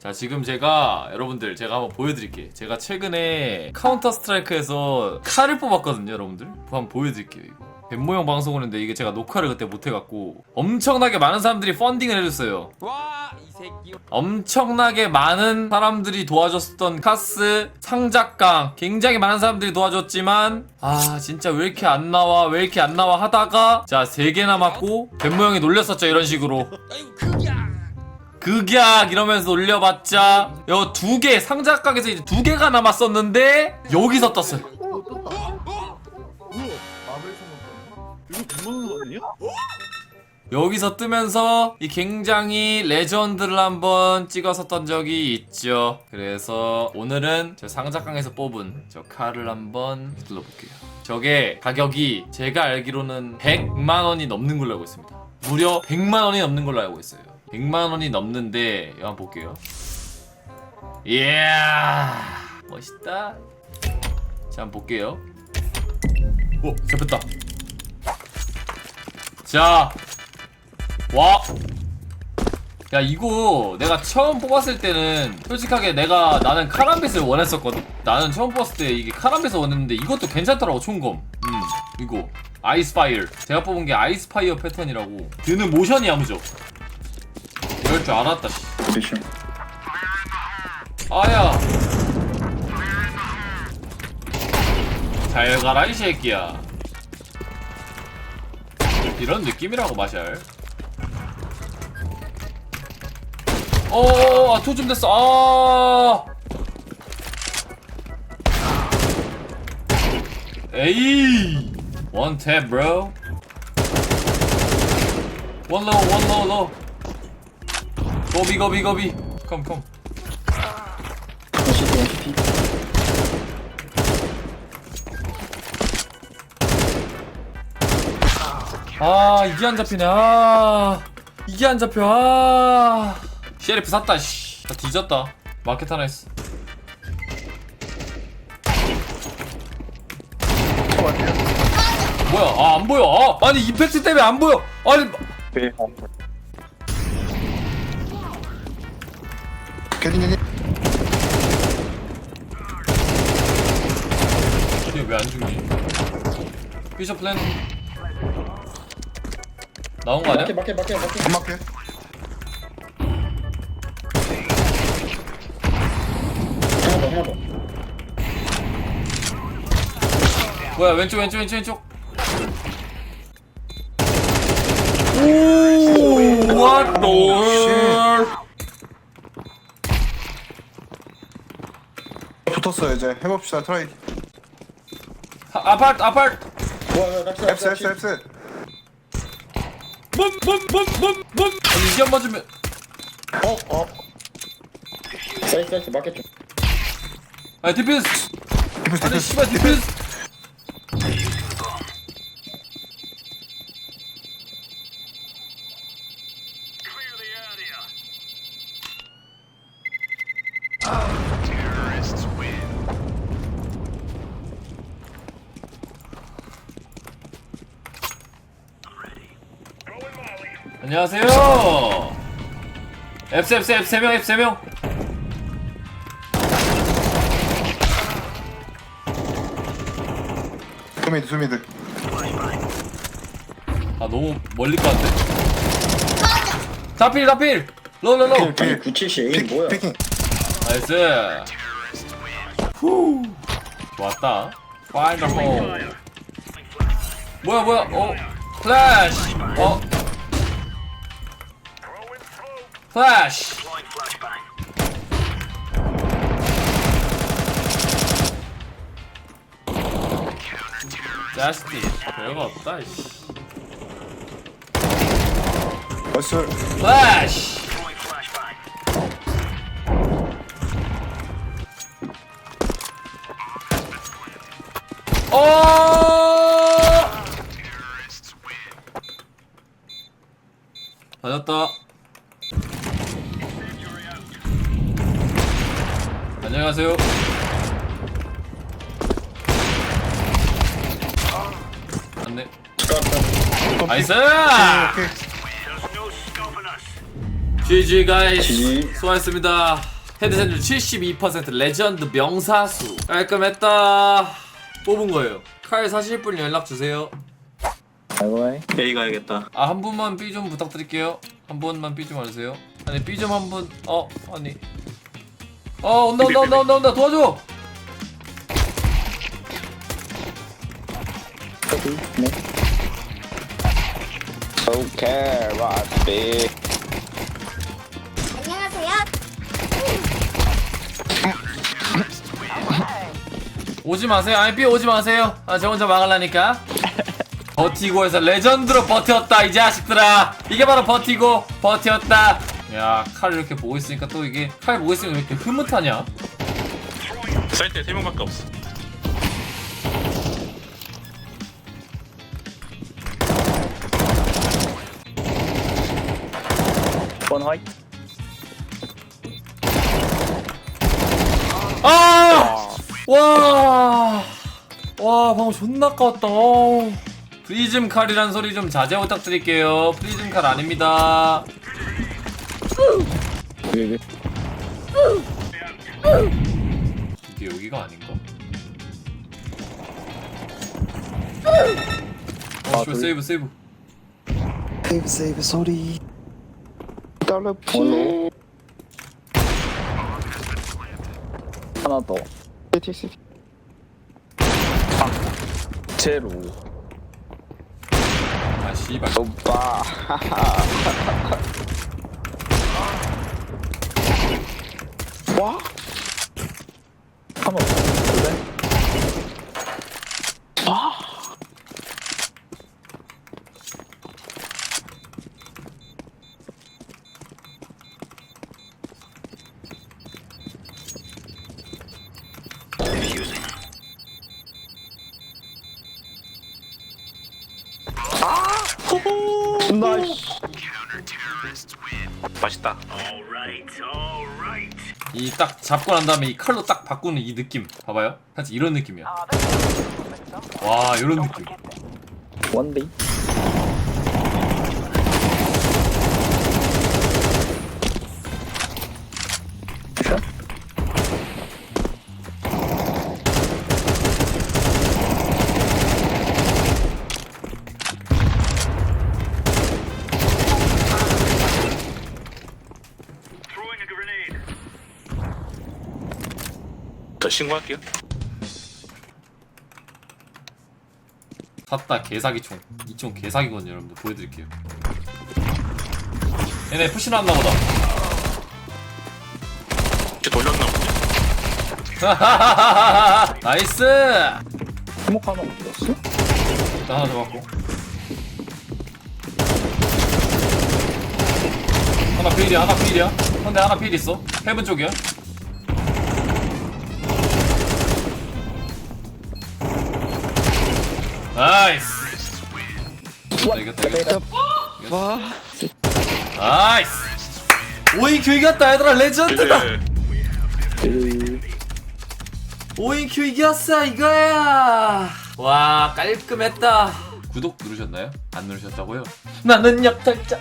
자 지금 제가 여러분들 제가 한번 보여드릴게요. 제가 최근에 카운터 스트라이크에서 칼을 뽑았거든요 여러분들. 한번 보여드릴게요 이거. 뱀모형 방송을 했는데 이게 제가 녹화를 그때 못해갖고 엄청나게 많은 사람들이 펀딩을 해줬어요. 와, 이 새끼. 엄청나게 많은 사람들이 도와줬던 카스 상작강. 굉장히 많은 사람들이 도와줬지만 아 진짜 왜 이렇게 안 나와 왜 이렇게 안 나와 하다가 자세개 남았고 뱀모형이 놀렸었죠 이런 식으로. 아이고, 극약 이러면서 올려봤자 요두개 상자 각에서 이제 두 개가 남았었는데 여기서 떴어요. 어, 떴다. 뭐야? 마블 성공 이거 100만 원 아니야? 여기서 뜨면서 이 굉장히 레전드를 한번 찍었었던 적이 있죠. 그래서 오늘은 저 상자강에서 뽑은 저 칼을 한번 둘러볼게요. 저게 가격이 제가 알기로는 100만 원이 넘는 걸로 알고 있습니다. 무려 100만 원이 넘는 걸로 알고 있어요. 100만 원이 넘는데 이거 한번 볼게요. 이야 멋있다. 자 한번 볼게요. 오 잡혔다. 자 와. 야 이거 내가 처음 뽑았을 때는 솔직하게 내가 나는 카람빗을 원했었거든. 나는 처음 뽑았을 때 이게 카람빗을 원했는데 이것도 괜찮더라고 총검. 음 이거 아이스파이어. 제가 뽑은 게 아이스파이어 패턴이라고. 드는 모션이 야무져. 이럴 줄 알았다. 씨. 그리쇼. 아야. 잘 가라 이 새끼야. 이런 느낌이라고 마샬. 어, 아, 토좀 됐어. 아. 에이. 원탭, bro. 원 로우, 원 로우, 로우. 고비, 고비, 고비. 컴, 컴. 원시티 원시티. 아 이게 안 잡히네. 아 이게 안 잡혀. 아. 셰리프 샀다 씨. 다 뒤졌다. 마켓 하나 했어. 뭐야? 아 안 보여. 아 아니 임팩트 때문에 안 보여. 아니 네. 캐딩이 이게 왜안 죽니 피셔 플랜 나온 거 아니야? 마켓 마켓 마켓. 마켓. 하나 더 하나 더. 뭐야 왼쪽 왼쪽 왼쪽 왼쪽 오 what the 붙었어 이제. 해봅시다 트라이. 아, 아파트 아파트 뭐야 앱스 앱스 앱스. 붐붐붐붐붐 아니 이게 안 맞으면 어어. 사이즈 사이즈 마켓 좀. 아니 디펜스! 디펜스 아니 디펜스. 씨발 디펜스 안녕하세요. 앱스 앱스 앱스 3명 앱스 3명. 투미드 투미드 아 너무 멀리 갔는데. 다필 다필. 로로로. 필, 아니 필. 970 픽, 뭐야? 피킹 나이스. 후. 좋았다. 파인더 홀. 뭐야 뭐야? 어. 플래시. 어. 플래시. 자스티 별거 없다 이씨. 나이스 플래시. 어! 맞았다. 안녕하세요. 안돼. 나이스! GG 가이스 GG. 수고하셨습니다 헤드셋률 72% 레전드 명사수 깔끔했다 뽑은 거예요 칼 사실 분 연락 주세요 A 가야겠다. 아 한 분만 B 좀 부탁드릴게요 한 분만 B 좀 와주세요 아니 B 좀 한 분 어 아니 어 온다 온다 온다 온다 온다. 도와줘. Right, B. 안녕하세요. 오지 마세요. B 오지 마세요. 아 저 혼자 막으려니까. 버티고 해서 레전드로 버텼다 이 자식들아 이게 바로 버티고 버텼다 야 칼 이렇게 보고 있으니까 또 이게 칼 보고 있으니까 왜 이렇게 흐뭇하냐 사이트에 세 명밖에 없어. 아! 와! 와, 방금 존나 아까웠다. 어우. 프리즘 칼이란 소리 좀 자제 부탁드릴게요. 프리즘 칼 아닙니다. 이게 여기가 아닌가? 어, 씨발, 세이브, 세이브. Save, save, sorry. 하나 더. 제로. 아, 씨발. 오빠. 와. 하나 더. 그래? 나이스. 맛있다. 이 딱 잡고 난 다음에 이 칼로 딱 바꾸는 이 느낌. 봐봐요. 살짝 이런 느낌이야. 와, 이런 느낌. 원데이. 신고할게요. 샀다 개사기 총. 이 총 개사기거든요, 여러분들. 보여드릴게요. 얘네 푸시 나왔나 보다. 쟤 돌렸나 보네. 나이스! 주먹 하나 어디갔어? 일단 하나 잡았고. 하나 필이야, 하나 필이야. 근데 하나 필 있어. 헤븐 쪽이야. 나이스! 자, 이겼다, 이겼다. 이겼어. 나이스! 오인 큐 이겼다, 얘들아. 레전드다! 예. 오인 큐 이겼어, 이거야! 와, 깔끔했다. 구독 누르셨나요? 안 누르셨다고요? 나는 약탈자.